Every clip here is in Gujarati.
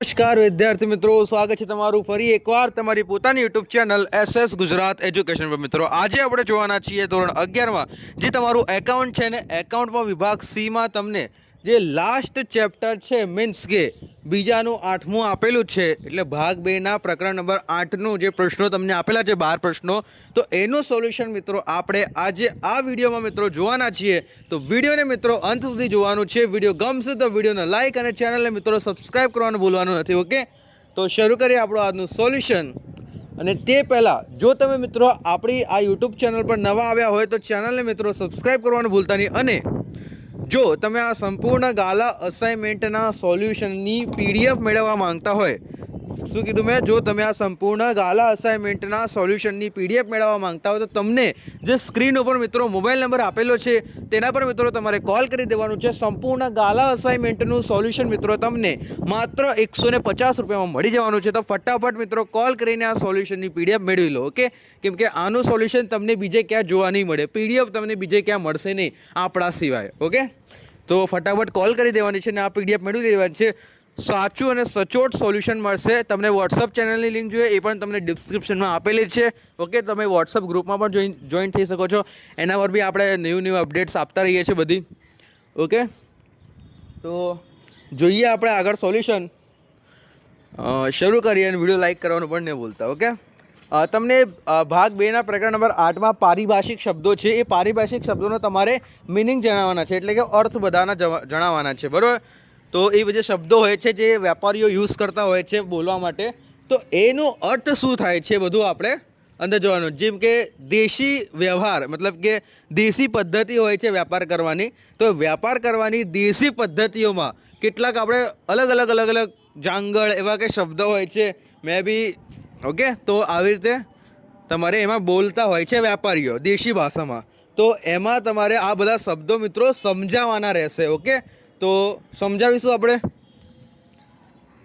નમસ્કાર, વિદ્યાર્થી મિત્રો, સ્વાગત છે તમારું ફરી એકવાર તમારી પોતાની YouTube channel SS Gujarat education પર. મિત્રો, આજે આપણે જોવાના છીએ ધોરણ અગિયારમાં, જે તમારું એકાઉન્ટ છે ને એકાઉન્ટમાં વિભાગ સીમાં તમને જે લાસ્ટ ચેપ્ટર છે મીન્સ કે બીજાનું આઠમું આપેલું છે, એટલે ભાગ બેના પ્રકરણ નંબર આઠનું જે પ્રશ્નો તમને આપેલા છે, બાર પ્રશ્નો, તો એનું સોલ્યુશન મિત્રો આપણે આજે આ વિડીયોમાં મિત્રો જોવાના છીએ. તો વિડીયોને મિત્રો અંત સુધી જોવાનું છે. વીડિયો ગમશે તો વિડીયોને લાઇક અને ચેનલને મિત્રો સબસ્ક્રાઈબ કરવાનું ભૂલવાનું નથી ઓકે તો શરૂ કરીએ આપણું આજનું સોલ્યુશન અને તે પહેલાં, જો તમે મિત્રો આપણી આ યુટ્યુબ ચેનલ પર નવા આવ્યા હોય તો ચેનલને મિત્રો સબસ્ક્રાઈબ કરવાનું ભૂલતા નહીં. અને જો તમે આ સંપૂર્ણ ગાલા અસાઇનમેન્ટના સોલ્યુશનની પીડીએફ મેળવવા માંગતા હોય શું કીધું મેં? જો તમે આ સંપૂર્ણ ગાલા અસાઇનમેન્ટના સોલ્યુશનની પીડીએફ મેળવવા માંગતા હોય તો તમને જે સ્ક્રીન ઉપર મિત્રો મોબાઈલ નંબર આપેલો છે, તેના પર મિત્રો તમારે કોલ કરી દેવાનું છે. સંપૂર્ણ ગાલા અસાઇનમેન્ટનું સોલ્યુશન મિત્રો તમને માત્ર એકસો ને પચાસ રૂપિયામાં મળી જવાનું છે. તો ફટાફટ મિત્રો કોલ કરીને આ સોલ્યુશનની પીડીએફ મેળવી લો, ઓકે? કેમ કે આનું સોલ્યુશન તમને બીજે ક્યાં જોવા નહીં મળે. પીડીએફ તમને બીજે ક્યાં મળશે નહીં આપણા સિવાય, ઓકે? તો ફટાફટ કોલ કરી દેવાની છે અને આ પીડીએફ મેળવી દેવાની છે. સાચું અને સચોટ સોલ્યુશન મળશે. તમને વોટ્સઅપ ચેનલની લિંક જોઈએ, એ પણ તમને ડિસ્ક્રિપ્શનમાં આપેલી છે. ઓકે તમે વોટ્સઅપ ગ્રુપમાં પણ જોઈન જોઈન થઈ શકો છો. એના પર બી આપણે ન્યૂ ન્યૂ અપડેટ્સ આપતા રહીએ છીએ બધી. ઓકે તો જોઈએ આપણે આગળ સોલ્યુશન શરૂ કરીએ અને વીડિયો લાઇક કરવાનું પણ નહીં ભૂલતા ઓકે તમને ભાગ બેના પ્રકરણ નંબર આઠમાં પારિભાષિક શબ્દો છે. એ પારિભાષિક શબ્દોનો તમારે મિનિંગ જણાવવાના છે. એટલે કે અર્થ બધાના જણાવવાના છે. બરાબર? તો એ બધા શબ્દો હોય છે, જે વેપારીઓ યુઝ કરતા હોય છે બોલવા માટે, તો એનો અર્થ શું થાય છે બધું આપણે અંદર જોવાનું. જેમ કે દેશી વ્યવહાર, મતલબ કે દેશી પદ્ધતિ હોય છે વ્યાપાર કરવાની, તો વ્યાપાર કરવાની દેશી પદ્ધતિઓમાં કેટલાક આપણે અલગ અલગ અલગ અલગ જાંગળ એવા કે શબ્દો હોય છે, મે બી, ઓકે, તો આવી રીતે તમારે એમાં બોલતા હોય છે વેપારીઓ દેશી ભાષામાં. તો એમાં તમારે આ બધા શબ્દો મિત્રો સમજાવવાના રહેશે, ઓકે? તો સમજાવીશું આપણે?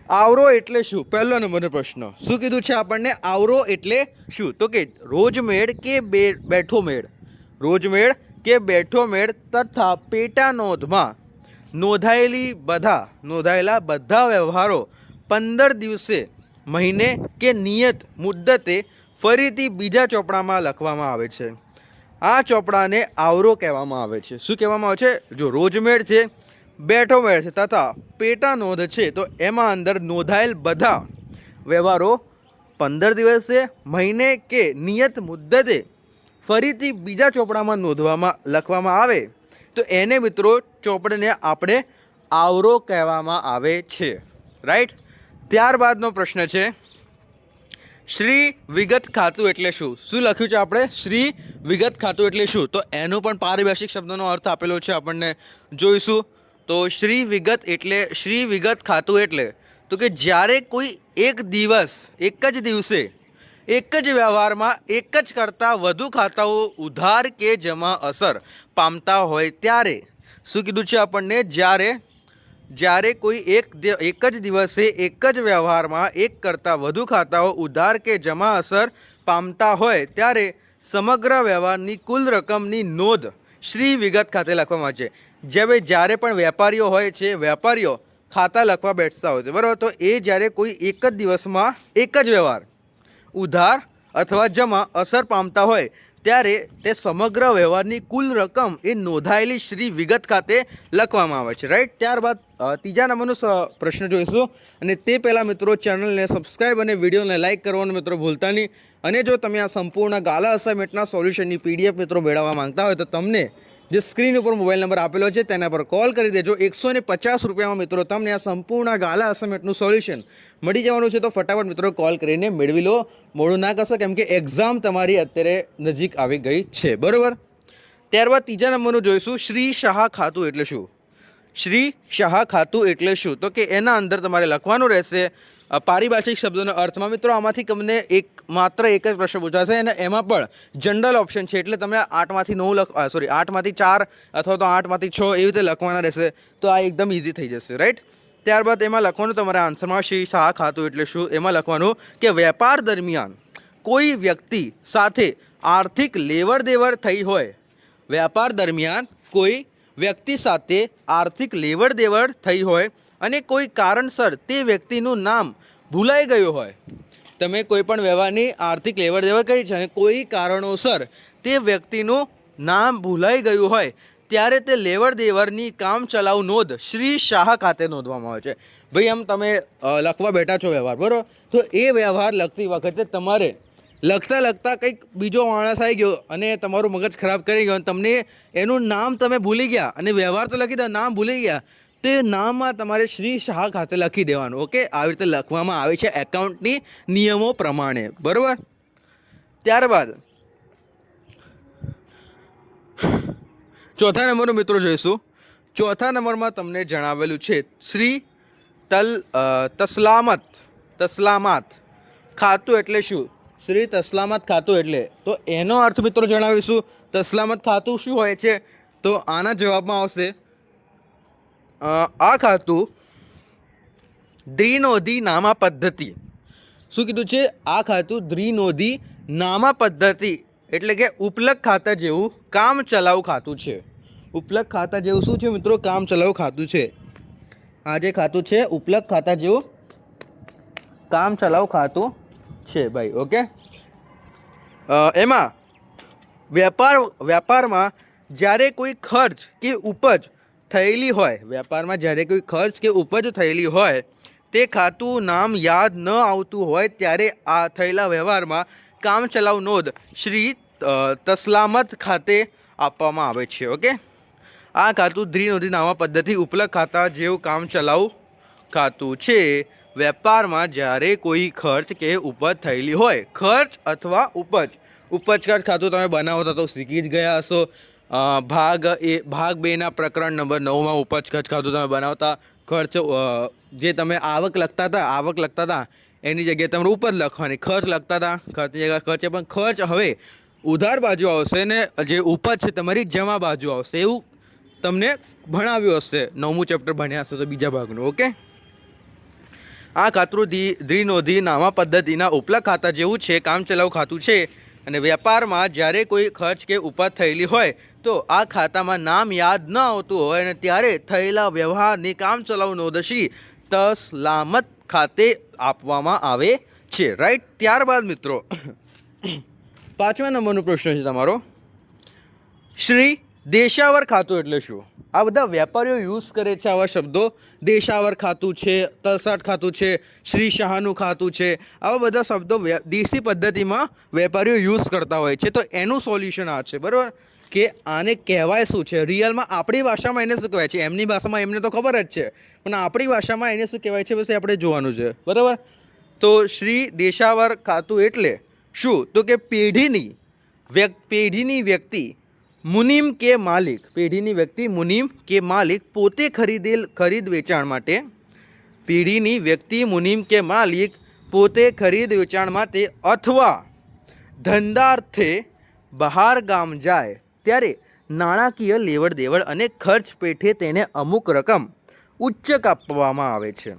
આવરો એટલે શું? પહેલો નંબરનો પ્રશ્ન. શું કીધું છે આપણને? આવરો એટલે શું? તો કે રોજમેળ કે બે, બેઠો મેળ? રોજમેળ કે બેઠો મેળ તથા પેટા નોંધમાં નોંધાયેલી બધા, નોંધાયેલા બધા વ્યવહારો પંદર દિવસે, મહિને કે નિયત મુદ્દતે ફરીથી બીજા ચોપડામાં લખવામાં આવે છે. આ ચોપડાને આવરો કહેવામાં આવે છે. શું કહેવામાં આવે છે? જો રોજમેળ છે બેઠો છે તથા પેટા નોંધ છે, તો એમાં અંદર નોંધાયેલ બધા વ્યવહારો પંદર દિવસે મહિને કે નિયત મુદ્દતે ફરીથી બીજા ચોપડામાં નોંધવામાં લખવામાં આવે. તો એને મિત્રો ચોપડને આપણે આવરો કહેવામાં આવે છે. રાઈટ ત્યારબાદનો પ્રશ્ન છે, શ્રી વિગત ખાતું એટલે શું? શું લખ્યું છે આપણે? શ્રી વિગત ખાતું એટલે શું? તો એનો પણ પારિભાષિક શબ્દનો અર્થ આપેલો છે, આપણને જોઈશું. તો શ્રી વિગત એટલે શ્રી વિગત ખાતું એટલે તો કે જ્યારે કોઈ એક દિવસ, એક જ દિવસે, એક જ વ્યવહારમાં, એક જ કરતાં વધુ ખાતાઓ ઉધાર કે જમા અસર પામતા હોય ત્યારે શું કીધું છે આપણને? જ્યારે જ્યારે કોઈ એક એક જ દિવસે, એક જ વ્યવહારમાં, એક કરતાં વધુ ખાતાઓ ઉધાર કે જમા અસર પામતા હોય ત્યારે સમગ્ર વ્યવહારની કુલ રકમની નોંધ શ્રી વિગત ખાતે લખવામાં આવે છે. જે ભાઈ જ્યારે પણ વેપારીઓ હોય છે, વેપારીઓ ખાતા લખવા બેઠતા હોય છે, બરાબર? તો એ જ્યારે કોઈ એક જ દિવસમાં એક જ વ્યવહાર, ઉધાર અથવા જમા અસર પામતા હોય, ત્યારે તે સમગ્ર વ્યવહારની કુલ રકમ એ નોંધાયેલી શ્રી વિગત ખાતે લખવામાં આવે છે. રાઈટ ત્યારબાદ ત્રીજા નંબરનો પ્રશ્ન જોઈશું. અને તે પહેલાં મિત્રો ચેનલને સબસ્ક્રાઈબ અને વિડીયોને લાઇક કરવાનું મિત્રો ભૂલતા નહીં. અને જો તમે આ સંપૂર્ણ ગાલા અસાઇનમેન્ટના સોલ્યુશનની પીડીએફ મિત્રો મેળવવા માંગતા હોય તો તમને જે સ્ક્રીન ઉપર મોબાઈલ નંબર આપેલો છે, તેના પર કોલ કરી દેજો. એકસો ને પચાસ રૂપિયામાં મિત્રો, તમને આ સંપૂર્ણ ગાલા અસમેટનું સોલ્યુશન મળી જવાનું છે. તો ફટાફટ મિત્રો કોલ કરીને મેળવી લો. મોડું ના કરશો કેમ કે એક્ઝામ તમારી અત્યારે નજીક આવી ગઈ છે. બરાબર? ત્યારબાદ ત્રીજા નંબરનું જોઈશું. શ્રી શાહ ખાતું એટલે શું? શ્રી શાહ ખાતું એટલે શું? તો કે એના અંદર તમારે લખવાનું રહેશે. પારિભાષિક શબ્દોના અર્થમાં, મિત્રો, આમાંથી તમને એક માત્ર એક જ પ્રશ્ન પૂછાશે અને એમાં પણ જનરલ ઓપ્શન છે. એટલે તમે આઠમાંથી નવ લખ સોરી આઠમાંથી ચાર અથવા તો આઠમાંથી છ એવી રીતે લખવાના રહેશે, તો આ એકદમ ઇઝી થઈ જશે રાઈટ ત્યારબાદ એમાં લખવાનું તમારા આન્સરમાં શ્રી શાહ ખાતું એટલે શું, એમાં લખવાનું કે વેપાર દરમિયાન કોઈ વ્યક્તિ સાથે આર્થિક લેવડ દેવડ થઈ હોય, વેપાર દરમિયાન કોઈ વ્યક્તિ સાથે આર્થિક લેવડ દેવડ થઈ હોય અને કોઈ કારણસર તે વ્યક્તિનું નામ ભૂલાઈ ગયું હોય. તમે કોઈ પણ વ્યવહારની આર્થિક લેવડ દેવડ કરી છે અને કોઈ કારણોસર તે વ્યક્તિનું નામ ભૂલાઈ ગયું હોય, ત્યારે તે લેવડ દેવડની કામ ચલાવ નોંધ શ્રી શાહ ખાતે નોંધવામાં આવે છે. ભાઈ, આમ તમે લખવા બેઠા છો વ્યવહાર, બરાબર? તો એ વ્યવહાર લખતી વખતે તમારે લખતા લખતા કંઈક બીજો માણસ આવી ગયો અને તમારું મગજ ખરાબ કરી ગયો તમને એનું નામ તમે ભૂલી ગયા અને વ્યવહાર તો લખી દો, નામ ભૂલી ગયા. તે નામમાં તમારે શ્રી શાહ ખાતે લખી દેવાનું, ઓકે? આવી રીતે લખવામાં આવે છે એકાઉન્ટની નિયમો પ્રમાણે, બરાબર? ત્યારબાદ, ચોથા નંબરનો મિત્રો જોઈશું. ચોથા નંબરમાં તમને જણાવેલું છે શ્રી તલ તસલામત, તસલામાત. ખાતું એટલે શું? શ્રી તસલામત ખાતું એટલે. તો એનો અર્થ મિત્રો જણાવીશું, તસલામત ખાતું શું હોય છે? તો આના જવાબમાં આવશે આ ખાતું દ્રિનોધી નામા પદ્ધતિ. શું કીધું છે? આ ખાતું દ્રિનોધી નામા પદ્ધતિ એટલે કે ઉપલક ખાતા જેવું કામ ચલાવ ખાતું છે. ઉપલક ખાતા જેવું શું છે મિત્રો? કામ ચલાવ ખાતું છે. આ જે ખાતું છે, ઉપલક ખાતા જેવું કામ ચલાવ ખાતું છે ભાઈ, ઓકે? એમાં વેપાર વ્યાપારમાં જ્યારે કોઈ ખર્ચ કે ઉપજ થયેલી હોય વ્યાપારમાં જ્યારે કોઈ ખર્ચ કે ઉપજ થયેલી હોય, તે ખાતું નામ યાદ ન આવતું હોય, ત્યારે આ થયેલા વ્યવહારમાં કામચલાઉ નોંધ શ્રી તસલામત ખાતે આપવામાં આવે છે, ઓકે? આ ખાતું દ્વિનોધી નામા પદ્ધતિ ઉપલબ્ધ ખાતા જેવું કામચલાઉ ખાતું છે. વેપારમાં જ્યારે કોઈ ખર્ચ કે ઉપજ થયેલી હોય, ખર્ચ અથવા ઉપજ ઉપજ ખર્ચ ખાતું તમે બનાવો તો શીખી જ ગયા હશો. ભાગ એ, ભાગ બેના પ્રકરણ નંબર નવમાં ઉપજ ખર્ચ ખાતું તમે બનાવતા ખર્ચ જે તમે આવક લખતા હતા, આવક લખતા હતા, એની જગ્યાએ તમારે ઉપજ લખવાની. ખર્ચ લખતા હતા, ખર્ચની જગ્યાએ ખર્ચે, પણ ખર્ચ હવે ઉધાર બાજુ આવશે ને જે ઉપજ છે તમારી જમા બાજુ આવશે, એવું તમને ભણાવ્યું હશે. નવમું ચેપ્ટર ભણ્યા હશે તો બીજા ભાગનું, ઓકે? આ ખાતરું દ્વિનોધી નામા પદ્ધતિના ઉપલા ખાતા જેવું છે, કામચલાઉ ખાતું છે. અને વેપારમાં જ્યારે કોઈ ખર્ચ કે ઉપજ થયેલી હોય, તો આ ખાતામાં નામ યાદ ન આવતું હોય અને ત્યારે થયેલા વ્યવહારની કામચલાઉ નોંધશી તસલામત ખાતે આપવામાં આવે છે. રાઈટ ત્યારબાદ મિત્રો, પાંચમા નંબરનો પ્રશ્ન છે તમારો. શ્રી દેશાવર ખાતું એટલે શું? આ બધા વેપારીઓ યુઝ કરે છે આવા શબ્દો. દેશાવર ખાતું છે, તલસાટ ખાતું છે, શ્રી શાહનું ખાતું છે. આવા બધા શબ્દો દેશી પદ્ધતિમાં વેપારીઓ યુઝ કરતા હોય છે. તો એનું સોલ્યુશન આ છે, બરાબર? કે આને કહેવાય શું છે? રિયલમાં આપણી ભાષામાં એને શું કહેવાય છે? એમની ભાષામાં એમને તો ખબર જ છે. પણ આપણી ભાષામાં એને શું કહેવાય છે? એ આપણે જોવાનું છે, બરાબર? તો શ્રી દેશાવર ખાતું એટલે શું? તો કે પેઢીની, વ્યક્, પેઢીની વ્યક્તિ મુનિમ કે માલિક, પેઢીની વ્યક્તિ મુનિમ કે માલિક પોતે ખરીદેલ, ખરીદ વેચાણ માટે? પેઢીની વ્યક્તિ મુનિમ કે માલિક પોતે ખરીદ વેચાણ માટે અથવા ધંધાર્થે બહાર ગામ જાય, ત્યારે નાણાકીય લેવડ દેવડ અને ખર્ચ પેઠે તેને અમુક રકમ ઉચ્ચક આપવામાં આવે છે.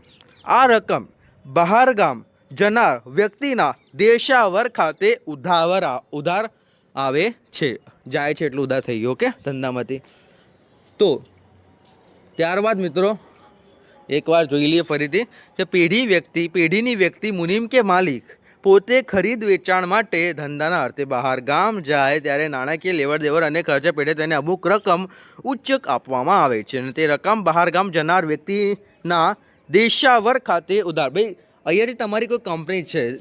આ રકમ બહાર ગામ જનાર વ્યક્તિના દેશાવર ખાતે ઉધાવર, ઉધાર આવે છે. જાય છે એટલું ઉધાર થઈ ગયું, ઓકે? ધંધામાંથી. તો, ત્યારબાદ મિત્રો, એકવાર જોઈ લઈએ ફરીથી કે પેઢી વ્યક્તિ, પેઢીની વ્યક્તિ, મુનિમ કે માલિક, પોતે ખરીદ વેચાણ માટે ધંધાના અર્થે બહાર ગામ જાય ત્યારે નાણાકીય લેવડ દેવડ અને ખર્ચા પેઢે તેને અમુક રકમ ઉચ્ચક આપવામાં આવે છે અને તે રકમ બહાર ગામ જનાર વ્યક્તિના દેશાવર ખાતે ઉધાર. ભાઈ, અહીંયાથી તમારી કોઈ કંપની છે?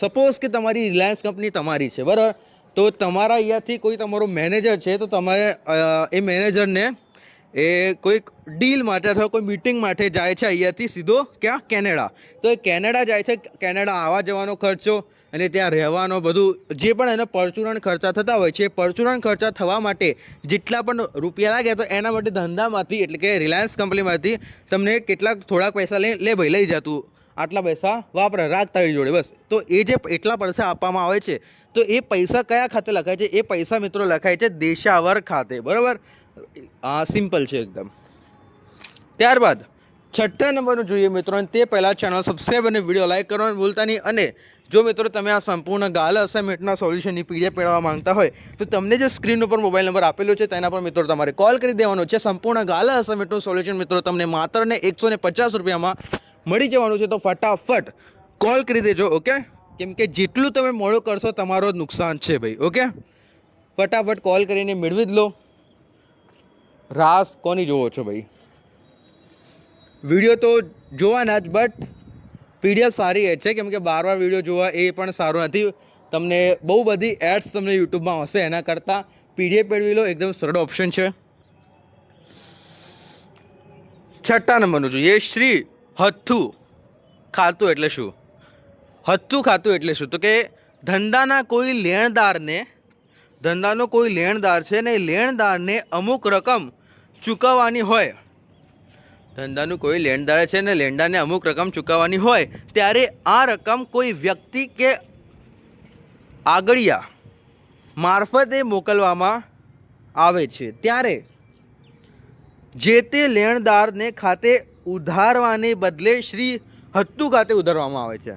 સપોઝ કે તમારી રિલાયન્સ કંપની તમારી છે, બરાબર? તો તમારા અહીંયાથી કોઈ તમારો મેનેજર છે, તો તમારે એ મેનેજરને એ કોઈક ડીલ માટે અથવા કોઈ મીટિંગ માટે જાય છે અહીંયાથી સીધો ક્યાં? કેનેડા. તો એ કેનેડા જાય છે, કેનેડા આવવા જવાનો ખર્ચો અને ત્યાં રહેવાનો બધું, જે પણ એને પરચુરણ ખર્ચા થતા હોય છે પરચુરણ ખર્ચા થવા માટે જેટલા પણ રૂપિયા લાગે તો એના માટે ધંધામાંથી એટલે કે રિલાયન્સ કંપનીમાંથી તમને કેટલાક થોડાક પૈસા લઈ લે ભાઈ, લઈ જતું. આટલા પૈસા વાપરે રાખ તારી જોડે, બસ. તો એ જે એટલા પૈસા આપવામાં આવે છે, તો એ પૈસા કયા ખાતે લખાય છે? એ પૈસા મિત્રો લખાય છે દેશાવર ખાતે, બરાબર? આ સિમ્પલ છે એકદમ. ત્યારબાદ, છઠ્ઠા નંબરનું જોઈએ મિત્રો, અને તે પહેલાં ચેનલ સબસ્ક્રાઈબ અને વીડિયો લાઇક કરવાનું ભૂલતા નહીં, અને જો મિત્રો તમે આ સંપૂર્ણ ગાલ અસાઇનમેન્ટના સોલ્યુશનની પીડીએફ મેળવવા માંગતા હોય, તો તમને જે સ્ક્રીન ઉપર મોબાઈલ નંબર આપેલો છે, તેના પર મિત્રો તમારે કોલ કરી દેવાનો છે. સંપૂર્ણ ગાલ અસાઇનમેન્ટનું સોલ્યુશન મિત્રો તમને માત્ર ને એકસો ને પચાસ રૂપિયામાં મળી જવાનું છે તો ફટાફટ કોલ કરી દેજો ઓકે કેમ કે જેટલું તમે મોડું કરશો તમારો નુકસાન છે ભાઈ ઓકે ફટાફટ કોલ કરીને મેળવી જ લો. રાસ કોની જોવો છો ભાઈ? વીડિયો તો જોવાના જ બટ પીડીએફ સારી એ છે, કેમ કે બાર વાર વીડિયો જોવા એ પણ સારું નથી. તમને બહુ બધી એડ્સ તમને યુટ્યુબમાં હશે, એના કરતાં પીડીએફ મેળવી લો, એકદમ સરળ ઓપ્શન છે. છઠ્ઠા નંબરનું જોઈએ શ્રી હથ્થું ખાતું એટલે શું? હથ્થું ખાતું એટલે શું? તો કે ધંધાના કોઈ લેણદારને, ધંધાનો કોઈ લેણદાર છે ને લેણદારને અમુક રકમ ચૂકવવાની હોય. ધંધાનું કોઈ લેણદાર છે ને લેણદારને અમુક રકમ ચૂકવવાની હોય, ત્યારે આ રકમ કોઈ વ્યક્તિ કે આગળિયા મારફતે મોકલવામાં આવે છે. ત્યારે જે તે લેણદારને ખાતે ઉધારવાને બદલે શ્રી હત્તુ ખાતે ઉધારવામાં આવે છે.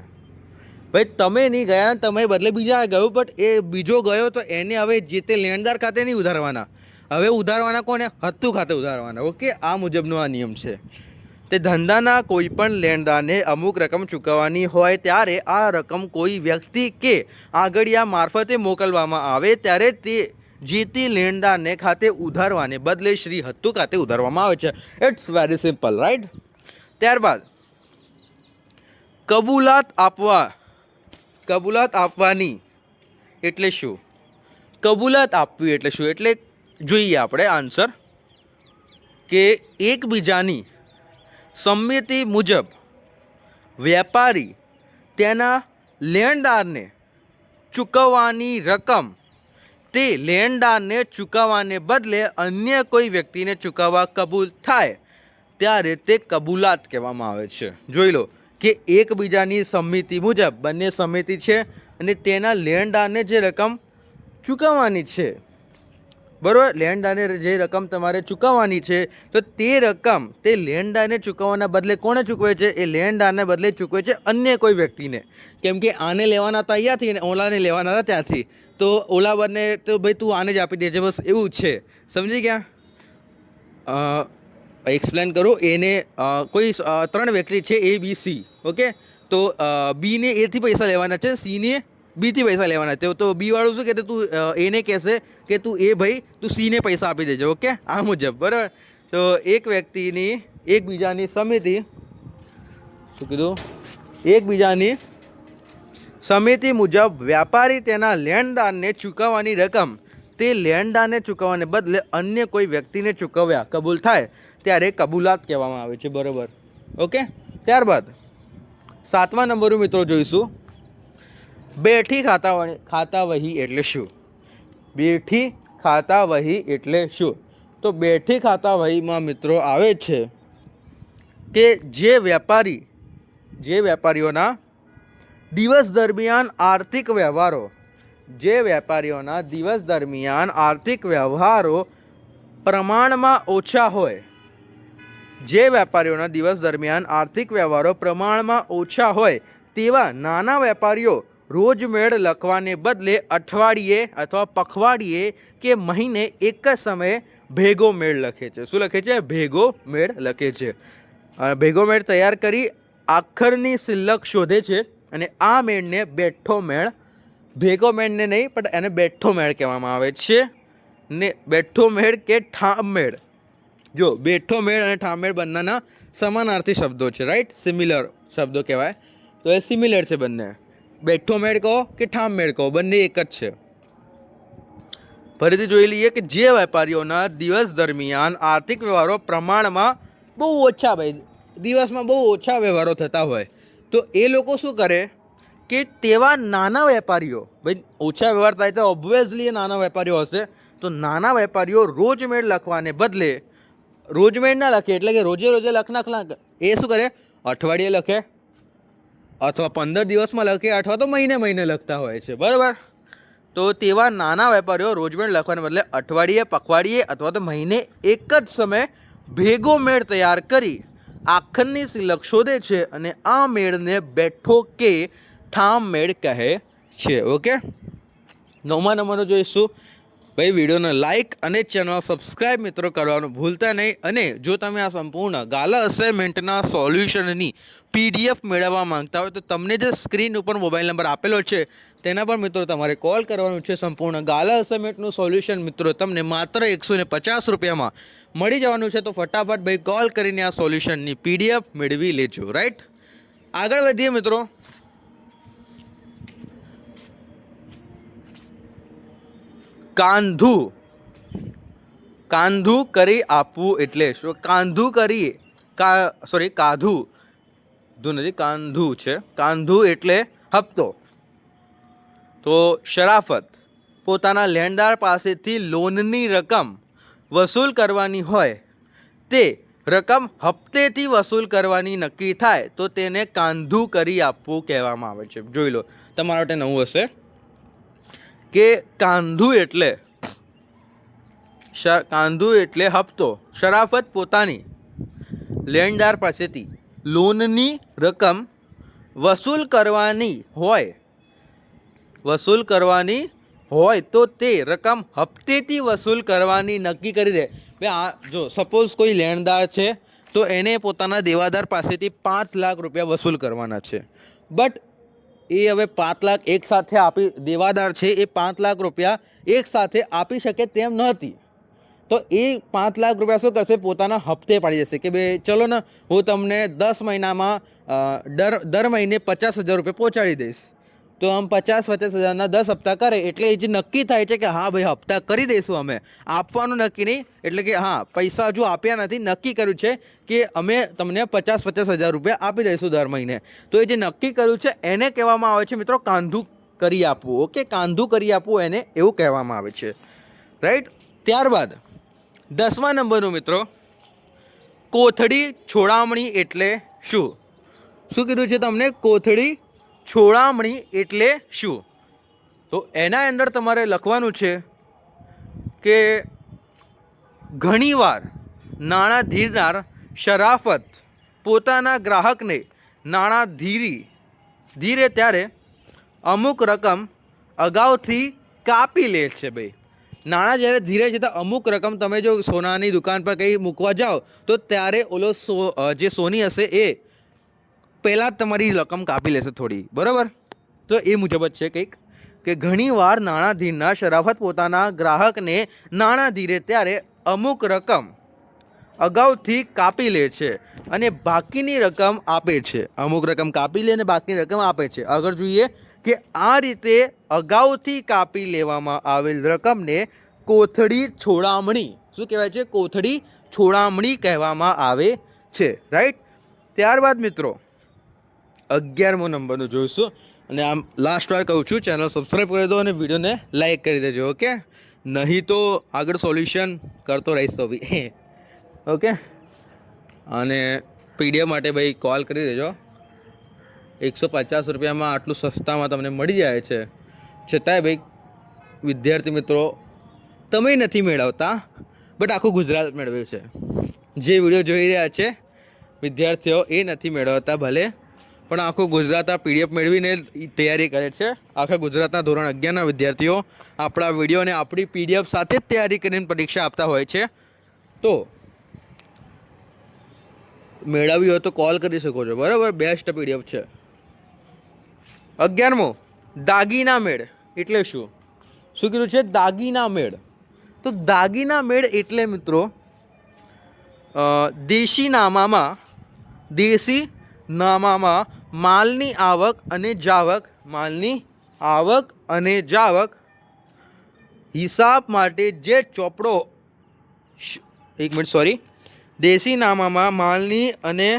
ભાઈ, તમે નહીં ગયા તમે બદલે બીજા ગયો બટ એ બીજો ગયો તો એને હવે જે તે લેણદાર ખાતે નહીં ઉધારવાના. હવે ઉધારવાના કોને? હત્તુ ખાતે ઉધારવાના. ઓકે, આ મુજબનો આ નિયમ છે. તે ધંધાના કોઈ પણ લેણદારને અમુક રકમ ચૂકવવાની હોય ત્યારે આ રકમ કોઈ વ્યક્તિ કે આગળિયા મારફતે મોકલવામાં આવે ત્યારે તે જે તે લેણદારને ખાતે ઉધારવાને બદલે શ્રી હત્તુ ખાતે ઉધારવામાં આવે છે. ઇટ્સ વેરી સિમ્પલ રાઈટ ત્યારબાદ, કબૂલાત આપવા, કબૂલાત આપવાની એટલે શું? કબૂલાત આપવી એટલે શું? એટલે જોઈએ આપણે આન્સર કે એકબીજાની સંમતિ મુજબ વેપારી તેના લેણદારને ચૂકવવાની રકમ તે લેણદારને ચૂકવવાને બદલે અન્ય કોઈ વ્યક્તિને ચૂકવવા કબૂલ થાય, ત્યારે તે કબૂલાત કહેવામાં આવે છે. જોઈ લો કે એકબીજાની સંમતિ મુજબ બંને સંમતિ છે અને તેના લેણદારને જે રકમ ચૂકવવાની છે બરાબર? લેણદારને જે રકમ તમારે ચૂકવવાની છે, તો તે રકમ, તે લેણદારને ચૂકવવાના બદલે કોણે ચૂકવે છે? એ લેણદારને બદલે ચૂકવે છે અન્ય કોઈ વ્યક્તિને. કેમ કે આને લેવાના હતા અહીંયાથી અને ઓલાને લેવાના હતા ત્યાંથી. તો ઓલા બંને તો ભાઈ તું આને જ આપી દેજે, બસ એવું છે. સમજી ગયા? એક્સપ્લેન કરું, એને કોઈ ત્રણ વ્યક્તિ છે એ બી સી ઓકે તો બીને એથી પૈસા લેવાના છે સીને બીથી પૈસા લેવાના તો બી વાળું શું કે તું એને કહેશે કે તું એ ભાઈ, તું સીને પૈસા આપી દેજો, ઓકે? આ મુજબ, બરાબર? તો એક વ્યક્તિની એકબીજાની સમિતિ, શું કીધું? એકબીજાની સમિતિ મુજબ વ્યાપારી તેના લેણદારને ચૂકવવાની રકમ. તે લેણદારને ચૂકવવાને બદલે અન્ય કોઈ વ્યક્તિને ચૂકવ્યા, કબૂલ થાય, ત્યારે કબૂલાત કહેવામાં આવે છે, બરાબર? ઓકે? ત્યારબાદ, સાતમા નંબરનું મિત્રો જોઈશું. બેઠી ખાતા ખાતા વહી એટલે શું? બેઠી ખાતા વહી એટલે શું? તો બેઠી ખાતા વહીમાં મિત્રો આવે છે કે જે વેપારી જે વેપારીઓના દિવસ દરમિયાન આર્થિક વ્યવહારો જે વેપારીઓના દિવસ દરમિયાન આર્થિક વ્યવહારો પ્રમાણમાં ઓછા હોય, જે વેપારીઓના દિવસ દરમિયાન આર્થિક વ્યવહારો પ્રમાણમાં ઓછા હોય, તેવા નાના વેપારીઓ રોજમેળ લખવાને બદલે અઠવાડિયે અથવા પખવાડિયે કે મહિને એક જ સમયે ભેગો મેળ લખે છે. શું લખે છે? ભેગો મેળ લખે છે. ભેગો મેળ તૈયાર કરી આખરની સિલ્લક શોધે છે અને આ મેળને બેઠો મેળ, ભેગો મેળને નહીં, પણ એને બેઠો મેળ કહેવામાં આવે છે. ને બેઠો મેળ કે ઠામ મેળ? જો, બેઠો મેળ અને ઠામેળ બંનેના સમાનાર્થી શબ્દો છે રાઈટ સિમિલર શબ્દો કહેવાય. તો એ સિમિલર છે બંને. બેઠો મેળ કહો કે ઠામ મેળ કહો? બંને એક જ છે. ફરીથી જોઈ લઈએ કે જે વેપારીઓના દિવસ દરમિયાન આર્થિક વ્યવહારો પ્રમાણમાં બહુ ઓછા ભાઈ દિવસમાં બહુ ઓછા વ્યવહારો થતા હોય. તો એ લોકો શું કરે કે તેવા નાના વેપારીઓ, ભાઈ ઓછા વ્યવહાર થાય તો ઓબ્વિયસલી એ નાના વેપારીઓ હશે. તો નાના વેપારીઓ રોજમેળ લખવાને બદલે રોજમેળ ના લખે એટલે કે રોજે રોજે લખ નાખ એ શું કરે? અઠવાડિયે લખે. અથવા પંદર દિવસમાં લખે અથવા તો મહિને મહિને લખતા હોય છે. બરાબર? તો તેવા નાના વેપારીઓ રોજમેળ લખવાને બદલે અઠવાડિયે, પખવાડિયે અથવા તો મહિને એક જ સમયે ભેગો મેળ તૈયાર કરી આખરની સિલક શોધે છે અને આ મેળને બેઠો કે ઠામ મેળ કહે છે. ઓકે? નવમા નંબરનો જોઈશું. ભાઈ, વિડીયોને લાઇક અને ચેનલ સબસ્ક્રાઇબ મિત્રો કરવાનું ભૂલતા નહીં. અને જો તમે આ સંપૂર્ણ ગાલા અસાઇનમેન્ટના સોલ્યુશનની પીડીએફ મેળવવા માંગતા હોય, તો તમને જે સ્ક્રીન ઉપર મોબાઈલ નંબર આપેલો છે, તેના પર મિત્રો તમારે કોલ કરવાનું છે. સંપૂર્ણ ગાલા અસાઇનમેન્ટનું સોલ્યુશન મિત્રો તમને માત્ર એકસો ને પચાસ રૂપિયામાં મળી જવાનું છે. તો ફટાફટ ભાઈ કોલ કરીને આ સોલ્યુશનની પીડીએફ મેળવી લેજો રાઈટ આગળ વધીએ મિત્રો. કાંધું. કાંધું કરી આપવું એટલે શું? કાંધું કરી કા સોરી કાધું. ધુ નથી, કાંધું છે. કાંધું એટલે હપ્તો. તો શરાફત. પોતાના લેણદાર પાસેથી લોનની રકમ વસૂલ કરવાની હોય, તે રકમ હપ્તેથી વસૂલ કરવાની નક્કી થાય, તો તેને કાંધું કરી આપવું કહેવામાં આવે છે. જોઈ લો, તમારા માટે નવું હશે. કે કાંધું એટલે કાંધું એટલે હપ્તો, શરાફત પોતાની, લેણદાર પાસેથી, લોનની રકમ વસૂલ કરવાની હોય, વસૂલ કરવાની હોય તો તે રકમ હપ્તેથી વસૂલ કરવાની નક્કી કરી દે. બે, આ જો સપોઝ કોઈ લેણદાર છે, તો એને પોતાના દેવાદાર પાસેથી પાંચ લાખ રૂપિયા વસૂલ કરવાના છે. બટ એ હવે પાંચ લાખ એક સાથે આપી દેવાદાર છે, એ પાંચ લાખ રૂપિયા એક સાથે આપી શકે તેમ નહોતી. તો એ પાંચ લાખ રૂપિયા શું કરશે? પોતાના હપ્તે પાડી જશે કે ભાઈ, ચલો ને, હું તમને દસ મહિનામાં દર દર મહિને પચાસ હજાર રૂપિયા પહોંચાડી દઈશ. તો આમ પચાસ પચાસ હજારના દસ હપ્તા કરે એટલે એ જે નક્કી થાય છે કે હા ભાઈ હપ્તા કરી દઈશું અમે, આપવાનું નક્કી નહીં, એટલે કે હા, પૈસા હજુ આપ્યા નથી, નક્કી કર્યું છે કે અમે તમને પચાસ પચાસ હજાર રૂપિયા આપી દઈશું દર મહિને. તો એ જે નક્કી કર્યું છે એને કહેવામાં આવે છે મિત્રો કાંધું કરી આપવું, ઓકે? કાંધું કરી આપવું એને એવું કહેવામાં આવે છે. રાઈટ ત્યારબાદ, દસમા નંબરનું મિત્રો, કોથળી છોડામણી એટલે શું? શું કીધું છે તમને? કોથળી છોડામણી એટલે શું? તો એના અંદર તમારે લખવાનું છે કે ઘણીવાર નાણાં ધીરનાર શરાફત પોતાના ગ્રાહકને નાણાં ધીરી, ધીરે ત્યારે અમુક રકમ અગાઉથી કાપી લે છે ભાઈ. નાણાં જ્યારે ધીરે જતાં અમુક રકમ તમે જો સોનાની દુકાન પર કંઈ મૂકવા જાઓ, તો ત્યારે ઓલો સો જે સોની હશે એ પહેલાં તમારી રકમ કાપી લેશે થોડી, બરાબર? તો એ મુજબ જ છે કંઈક, કે ઘણીવાર નાણાધીરના શરાફત પોતાના ગ્રાહકને નાણાં ધીરે ત્યારે અમુક રકમ અગાઉથી કાપી લે છે અને બાકીની રકમ આપે છે. અમુક રકમ કાપી લે અને બાકીની રકમ આપે છે. આગળ જોઈએ કે આ રીતે અગાઉથી કાપી લેવામાં આવેલ રકમને કોથળી છોડામણી, શું કહેવાય છે? કોથળી છોડામણી કહેવામાં આવે છે રાઈટ ત્યારબાદ મિત્રો અગિયારમો નંબરનું જોઈશું. અને આમ લાસ્ટ વાર કહું છું ચેનલ સબસ્ક્રાઈબ કરી દો અને વિડીયોને લાઇક કરી દેજો ઓકે નહીં તો આગળ સોલ્યુશન કરતો રહીશ તો બી. ઓકે અને પીડીએફ માટે ભાઈ કોલ કરી દેજો. એકસો પચાસ રૂપિયામાં આટલું સસ્તામાં તમને મળી જાય છે. છતાંય ભાઈ, વિદ્યાર્થી મિત્રો, તમે નથી મેળવતા બટ આખું ગુજરાત મેળવ્યું છે. જે વીડિયો જોઈ રહ્યા છે, વિદ્યાર્થીઓ એ નથી મેળવતા ભલે પણ આખું ગુજરાત આ પીડીએફ મેળવીને તૈયારી કરે છે. આખા ગુજરાતના ધોરણ અગિયારના વિદ્યાર્થીઓ આપણા વીડિયો અને આપણી પીડીએફ સાથે જ તૈયારી કરીને પરીક્ષા આપતા હોય છે. તો મેળવવી હોય તો કોલ કરી શકો છો. બરાબર? બેસ્ટ પીડીએફ છે. અગિયારમો, દાગીના મેળ. એટલે શું? શું કીધું છે? દાગીના મેળ. તો દાગીના મેળ એટલે મિત્રો દેશી નામામાં દેશી નામામાં માલની આવક અને જાવક, માલની આવક અને જાવક. હિસાબ માટે જે ચોપડો એક મિનિટ સોરી દેશી નામામાં માલની અને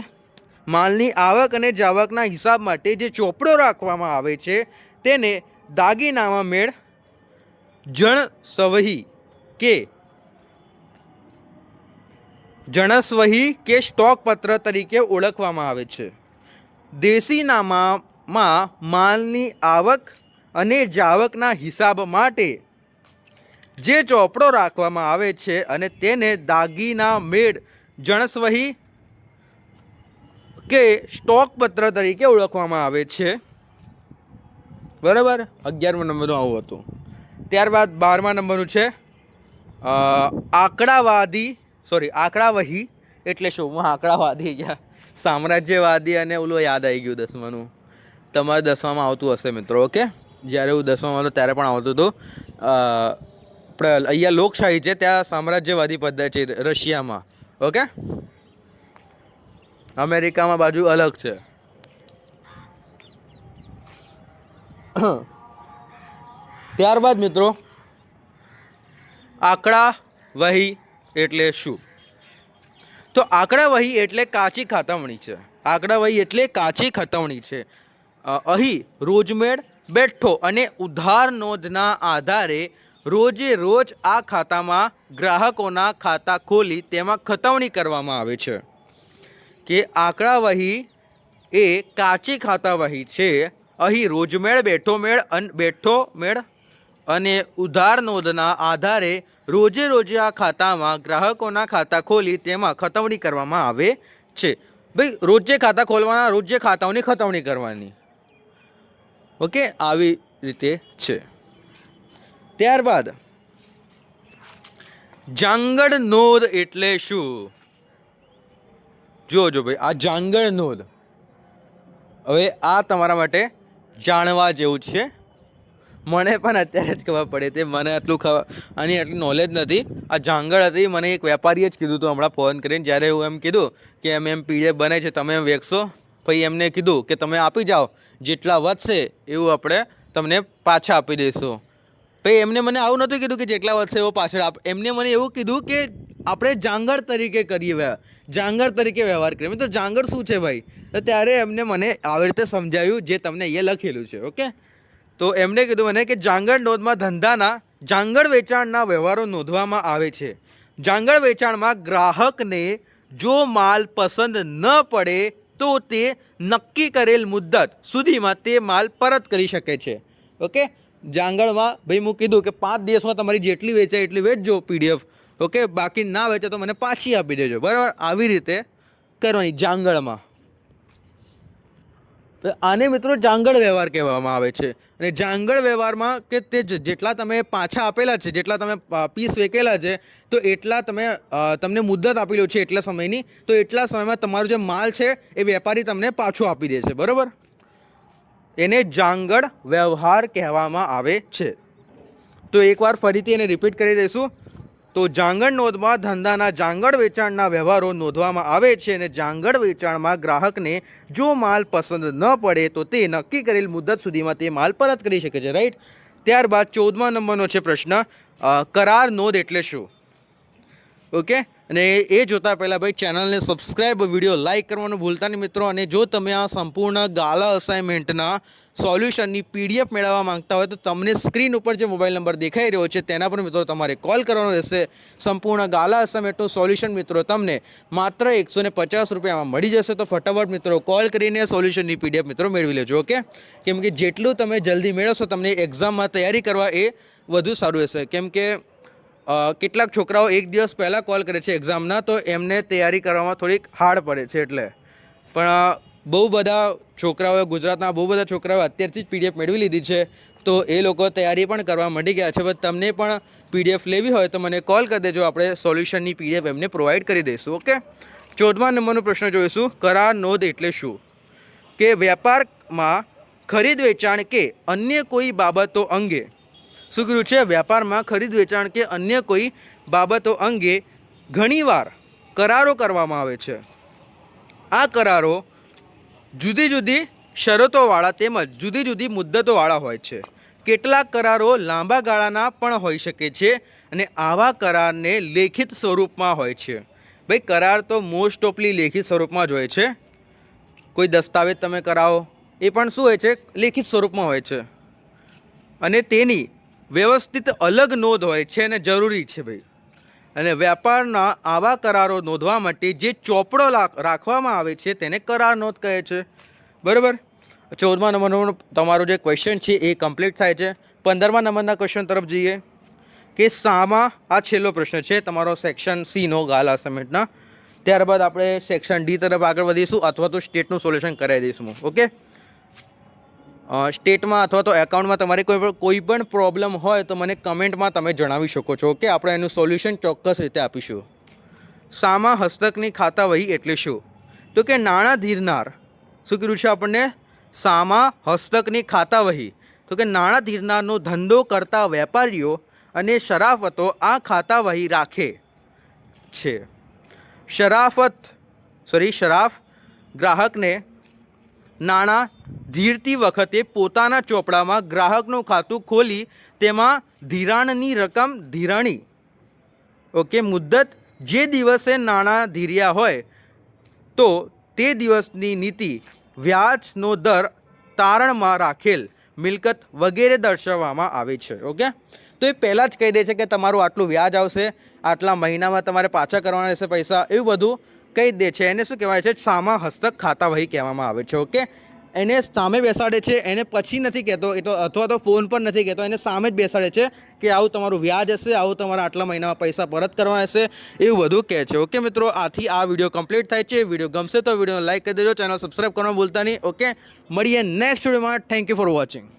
માલની આવક અને જાવકના હિસાબ માટે જે ચોપડો રાખવામાં આવે છે, તેને દાગીનામાં મેળ જણ સવહી કે જણસવહી કે સ્ટોક પત્ર તરીકે ઓળખવામાં આવે છે. દેશીનામામાં માલની આવક અને જાવકના હિસાબ માટે જે ચોપડો રાખવામાં આવે છે અને તેને દાગીના મેળ, જણસવહી કે સ્ટોક પત્ર તરીકે ઓળખવામાં આવે છે. બરાબર? અગિયારમા નંબરનું આવું હતું. ત્યારબાદ બારમા નંબરનું છે આંકડાવાદી સોરી, આંકડાવહી એટલે શું? હું આંકડાવાદી ગયા સામ્રાજ્યવાદી અને ઓલું યાદ આવી ગયું દસમાનું. તમારે દસમામાં આવતું હશે મિત્રો, ઓકે? જ્યારે હું દસમામાં હતો ત્યારે પણ આવતું હતું. આપણે અહીંયા લોકશાહી છે, ત્યાં સામ્રાજ્યવાદી પદ્ધતિ રશિયામાં, ઓકે? અમેરિકામાં બાજુ અલગ છે. ત્યારબાદ મિત્રો આંકડા વહી એટલે શું? તો આંકડા વહી એટલે કાચી ખાતવણી છે. આંકડા વહી એટલે કાચી ખતવણી છે. અહીં રોજમેળ, બેઠો અને ઉધાર નોંધના આધારે રોજે રોજ આ ખાતામાં ગ્રાહકોના ખાતા ખોલી તેમાં ખતવણી કરવામાં આવે છે. કે આંકડા વહી એ કાચી ખાતા વહી છે. અહીં રોજમેળ બેઠો મેળ અન બેઠો મેળ અને ઉધાર નોંધના આધારે રોજે રોજે આ ખાતામાં ગ્રાહકોના ખાતા ખોલી તેમાં ખતવણી કરવામાં આવે છે. ભાઈ, રોજે ખાતા ખોલવાના, રોજે ખાતાઓની ખતવણી કરવાની. ઓકે, આવી રીતે છે. ત્યારબાદ, જાંગડ નોંધ એટલે શું? જોજો ભાઈ, આ જાંગડ નોંધ. હવે આ તમારા માટે જાણવા જેવું છે. મને પણ અત્યારે જ ખબર પડે તે મને આટલું ખબર, આની આટલી નોલેજ નથી. આ જાંગળ હતી, મને એક વેપારીએ જ કીધું હતું હમણાં ફોન કરીને, જ્યારે હું એમ કીધું કે એમ એમ પીડીએફ બને છે, તમે એમ વેચશો? પછી એમને કીધું કે તમે આપી જાઓ, જેટલા વધશે એવું આપણે તમને પાછા આપી દઈશું. પછી એમને મને આવું નહોતું કીધું કે જેટલા વધશે એવો પાછળ આપ, એમને મને એવું કીધું કે આપણે જાંગડ તરીકે કરીએ જાંગડ તરીકે વ્યવહાર કરીએ. તો જાંગડ શું છે ભાઈ? તો ત્યારે એમને મને આવી રીતે સમજાવ્યું, જે તમને અહીંયા લખેલું છે ઓકે તો એમણે કીધું મને કે જાંગળ નોંધમાં ધંધાના જાંગળ વેચાણના વ્યવહારો નોંધવામાં આવે છે. જાંગળ વેચાણમાં ગ્રાહકને જો માલ પસંદ ન પડે તો તે નક્કી કરેલ મુદ્દત સુધીમાં તે માલ પરત કરી શકે છે. ઓકે? જાંગળમાં ભાઈ મૂકી કીધું કે પાંચ દિવસમાં તમારી જેટલી વેચાય એટલી વેચજો પીડીએફ ઓકે? બાકી ના વેચે તો મને પાછી આપી દેજો. બરાબર? આવી રીતે કરવાની જાંગળમાં આને મિત્રો જાંગળ વ્યવહાર કહેવામાં આવે છે. અને જાંગળ વ્યવહારમાં કે તે જેટલા તમે પાછા આપેલા છે, જેટલા તમે પીસ વેકેલા છે, તો એટલા તમે તમને મુદ્દત આપેલું છે એટલા સમયની, તો એટલા સમયમાં તમારો જે માલ છે એ વેપારી તમને પાછો આપી દે છે. બરાબર? એને જાંગળ વ્યવહાર કહેવામાં આવે છે. તો એકવાર ફરીથી એને રિપીટ કરી દઈશું. તો જાંગણ નોંધમાં ધંધાના જાંગળ વેચાણના વ્યવહારો નોંધવામાં આવે છે અને જાંગળ વેચાણમાં ગ્રાહકને જો માલ પસંદ ન પડે તો તે નક્કી કરેલ મુદત સુધીમાં તે માલ પરત કરી શકે છે રાઈટ ત્યારબાદ ચૌદમા નંબરનો છે પ્રશ્ન કરાર નોંધ એટલે શું? ઓકે? અને એ જોતાં પહેલાં ભાઈ ચેનલને સબસ્ક્રાઈબ વીડિયો લાઇક કરવાનું ભૂલતા નહીં મિત્રો. અને જો તમે આ સંપૂર્ણ ગાલા અસાઇનમેન્ટના સોલ્યુશનની પીડીએફ મેળવવા માંગતા હોય તો તમને સ્ક્રીન ઉપર જે મોબાઈલ નંબર દેખાઈ રહ્યો છે તેના પર મિત્રો તમારે કોલ કરવાનો રહેશે. સંપૂર્ણ ગાલા અસાઇનમેન્ટનું સોલ્યુશન મિત્રો તમને માત્ર એકસો ને પચાસ રૂપિયામાં મળી જશે. તો ફટાફટ મિત્રો કોલ કરીને સોલ્યુશનની પીડીએફ મિત્રો મેળવી લેજો, ઓકે? કેમ કે જેટલું તમે જલ્દી મેળવશો તમને એક્ઝામમાં તૈયારી કરવા એ વધુ સારું રહેશે. કેમ કે કેટલાક છોકરાઓ એક દિવસ પહેલાં કોલ કરે છે એક્ઝામના તો એમને તૈયારી કરવામાં થોડીક હાર્ડ પડે છે એટલે. પણ બહુ બધા છોકરાઓએ ગુજરાતના બહુ બધા છોકરાઓએ અત્યારથી જ પીડીએફ મેળવી લીધી છે. તો એ લોકો તૈયારી પણ કરવા માંડી ગયા છે. તમને પણ પીડીએફ લેવી હોય તો મને કોલ કરી દેજો. આપણે સોલ્યુશનની પીડીએફ એમને પ્રોવાઈડ કરી દઈશું, ઓકે? ચૌદમા નંબરનો પ્રશ્ન જોઈશું. કરાર નોંધ એટલે શું? કે વેપારમાં ખરીદ વેચાણ કે અન્ય કોઈ બાબતો અંગે શું કર્યું છે. વેપારમાં ખરીદ વેચાણ કે અન્ય કોઈ બાબતો અંગે ઘણીવાર કરારો કરવામાં આવે છે. આ કરારો જુદી જુદી શરતોવાળા તેમજ જુદી જુદી મુદ્દતોવાળા હોય છે. કેટલાક કરારો લાંબા ગાળાના પણ હોઈ શકે છે અને આવા કરારને લેખિત સ્વરૂપમાં હોય છે. ભાઈ, કરાર તો મોસ્ટ ઓફલી લેખિત સ્વરૂપમાં જ હોય છે. કોઈ દસ્તાવેજ તમે કરાવો, એ પણ શું હોય છે? લેખિત સ્વરૂપમાં હોય છે. અને તેની વ્યવસ્થિત અલગ નોંધ હોય છે અને જરૂરી છે ભાઈ. અને વેપારના આવા કરારો નોંધવા માટે જે ચોપડો રાખવામાં આવે છે તેને કરાર નોંધ કહે છે. બરાબર? ચૌદમા નંબરનો તમારો જે ક્વેશ્ચન છે એ કમ્પ્લીટ થાય છે. પંદરમા નંબરના ક્વેશ્ચન તરફ જઈએ. કે શામાં આ છેલ્લો પ્રશ્ન છે, તમારો સેક્શન સીનો ગાલ સમિટના. ત્યારબાદ આપણે સેક્શન ડી તરફ આગળ વધીશું અથવા તો સ્ટેટનું સોલ્યુશન કરાવી દઈશું. ઓકે સ્ટેટમાં અથવા તો એકાઉન્ટમાં તમારે કોઈ પણ કોઈ પણ પ્રોબ્લેમ હોય તો મને કમેન્ટમાં તમે જણાવી શકો છો કે આપણે એનું સોલ્યુશન ચોક્કસ રીતે આપીશું. સામા હસ્તકની ખાતા વહી એટલે શું? તો કે નાણાં ધીરનાર. શું કીધું છે આપણને? સામા હસ્તકની ખાતા વહી. તો કે નાણાં ધીરનારનો ધંધો કરતા વેપારીઓ અને શરાફતો આ ખાતા વહી રાખે છે. શરાફત સોરી શરાફ ગ્રાહકને નાણાં ધીરતી વખતે પોતાના ચોપડામાં ગ્રાહકનું ખાતું ખોલી તેમાં ધિરાણની રકમ ધિરાણી. ઓકે, મુદ્દત, જે દિવસે નાણાં ધીર્યા હોય, તો તે દિવસની નીતિ, વ્યાજનો દર તારણમાં રાખેલ મિલકત વગેરે દર્શાવવામાં આવે છે, ઓકે? તો એ પહેલાં જ કહી દે છે કે તમારું આટલું વ્યાજ આવશે, આટલા મહિનામાં તમારે પાછા કરવાના રહેશે પૈસા, એવું બધું કહી દે છે. એને શું કહેવાય છે? સામા હસ્તક ખાતા વહી કહેવામાં આવે છે, ઓકે? એને સામે બેસાડે છે, એને પછી નથી કહેતો, એ તો અથવા તો ફોન પર નથી કહેતો, એને સામે જ બેસાડે છે કે આવું તમારું વ્યાજ હશે, આવું તમારા આટલા મહિનામાં પૈસા પરત કરવા હશે, એવું બધું કહે છે. ઓકે મિત્રો, આથી આ વીડિયો કમ્પ્લીટ થાય છે. વીડિયો ગમશે તો વીડિયો લાઇક કરી દેજો. ચેનલ સબસ્ક્રાઈબ કરવાનું ભૂલતા નહીં. ઓકે મળીએ નેક્સ્ટ વિડીયોમાં થેન્ક યુ ફોર વોચિંગ